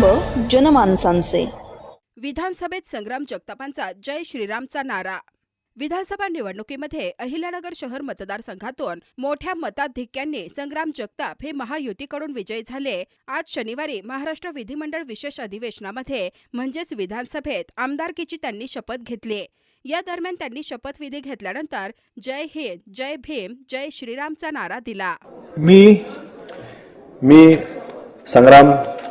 प्रतिबिंब जनमानसांचे. विधानसभेत संग्राम जगतापांचा जय श्रीरामचा नारा. विधानसभा निवडणुकीमध्ये अहिल्यानगर शहर मतदारसंघातून मोठ्या मताधिक्यांनी संग्राम जगताप हे महायुतीकडून विजयी झाले. आज शनिवारी महाराष्ट्र विधिमंडळ विशेष अधिवेशनामध्ये म्हणजेच विधानसभेत आमदारकीची त्यांनी शपथ घेतली. या दरम्यान त्यांनी शपथविधी घेतल्यानंतर जय हिंद जय भीम जय श्रीरामचा नारा दिला. मी मी संग्राम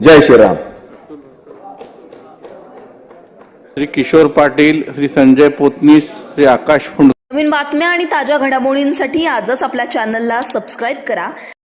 जय श्रीराम. श्री किशोर पाटील श्री संजय पोतनीस श्री आकाश फुंड नवीन बातम्या आणि ताज्या घडामोडींसाठी आजच आपल्या चॅनलला सबस्क्राईब करा.